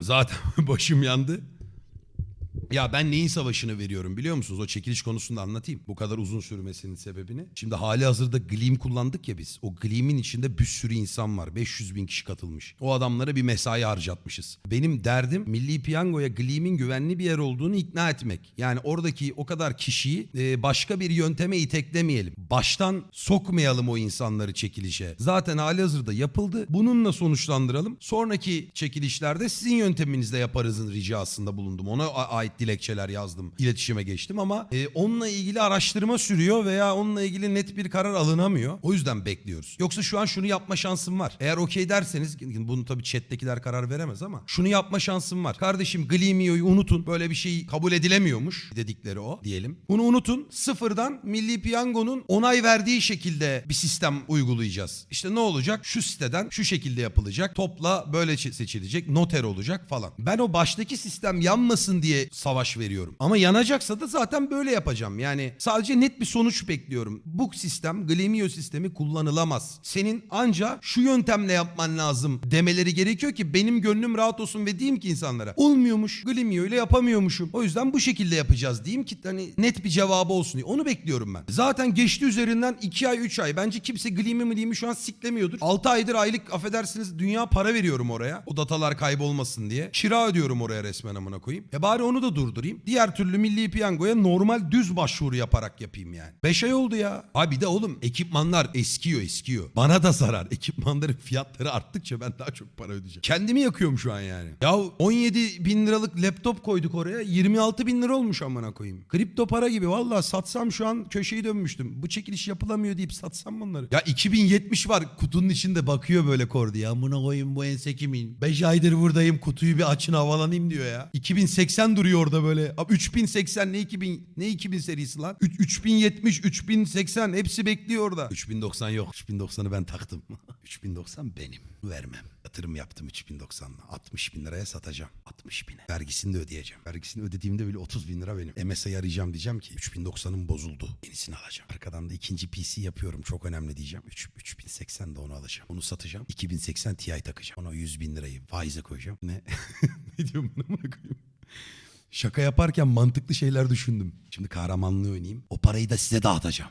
Zaten başım yandı. Ya ben neyin savaşını veriyorum biliyor musunuz? O çekiliş konusunda anlatayım. Bu kadar uzun sürmesinin sebebini. Şimdi hali hazırda Gleam kullandık ya biz. O Gleam'in içinde bir sürü insan var. 500 bin kişi katılmış. O adamlara bir mesai harcatmışız. Benim derdim Milli Piyango'ya Gleam'in güvenli bir yer olduğunu ikna etmek. Yani oradaki o kadar kişiyi e, başka bir yönteme iteklemeyelim. Baştan sokmayalım o insanları çekilişe. Zaten hali hazırda yapıldı. Bununla sonuçlandıralım. Sonraki çekilişlerde sizin yönteminizle yaparızın ricasında bulundum. Ona a- ait dilekçeler yazdım. İletişime geçtim ama e, onunla ilgili araştırma sürüyor veya onunla ilgili net bir karar alınamıyor. O yüzden bekliyoruz. Yoksa şu an şunu yapma şansım var. Eğer okey derseniz bunu tabii chat'tekiler karar veremez ama şunu yapma şansım var. Kardeşim Gleamio'yu unutun. Böyle bir şey kabul edilemiyormuş dedikleri o diyelim. Bunu unutun. Sıfırdan Milli Piyango'nun onay verdiği şekilde bir sistem uygulayacağız. İşte ne olacak? Şu siteden şu şekilde yapılacak. Topla böyle seçilecek. Noter olacak falan. Ben o baştaki sistem yanmasın diye savaş veriyorum. Ama yanacaksa da zaten böyle yapacağım. Yani sadece net bir sonuç bekliyorum. Bu sistem Gleamio sistemi kullanılamaz. Senin anca şu yöntemle yapman lazım demeleri gerekiyor ki benim gönlüm rahat olsun ve diyeyim ki insanlara olmuyormuş. Gleamio ile yapamıyormuşum. O yüzden bu şekilde yapacağız diyeyim ki hani net bir cevabı olsun diye. Onu bekliyorum ben. Zaten geçti üzerinden 2 ay 3 ay. Bence kimse Gleam'i mi değil mi şu an siklemiyordur. 6 aydır aylık affedersiniz dünya para veriyorum oraya. O datalar kaybolmasın diye. Kira ödüyorum oraya resmen amına koyayım. E bari onu da durdurayım. Diğer türlü milli piyangoya normal düz başvuru yaparak yapayım yani. 5 ay oldu ya. Abi bir de oğlum ekipmanlar eskiyor eskiyor. Bana da zarar. Ekipmanların fiyatları arttıkça ben daha çok para ödeyeceğim. Kendimi yakıyorum şu an yani. Ya 17 bin liralık laptop koyduk oraya. 26 bin lira olmuş amına koyayım. Kripto para gibi. Vallahi satsam şu an köşeyi dönmüştüm. Bu çekiliş yapılamıyor deyip satsam bunları. Ya 2070 var kutunun içinde bakıyor böyle kor diye. Amına koyayım bu ense kimin? 5 aydır buradayım kutuyu bir açın havalanayım diyor ya. 2080 duruyor orada böyle. Abi 3080 ne 2000 ne 2000 serisi lan? Üç- 3070 3080 hepsi bekliyor orada. 3090 yok. 3090'ı ben taktım. 3090 benim. Vermem. Yatırım yaptım 3090'la. 60 bin liraya satacağım. 60 bine. Vergisini de ödeyeceğim. Vergisini ödediğimde bile 30 bin lira benim. MSI arayacağım diyeceğim ki 3090'ım bozuldu. Yenisini alacağım. Arkadan da ikinci PC yapıyorum. Çok önemli diyeceğim. 3, 3080 de onu alacağım. Onu satacağım. 2080 Ti takacağım. Ona 100 bin lirayı faize koyacağım. Ne? ne diyorum amına koyayım? Şaka yaparken mantıklı şeyler düşündüm. Şimdi kahramanlığı oynayayım. O parayı da size dağıtacağım.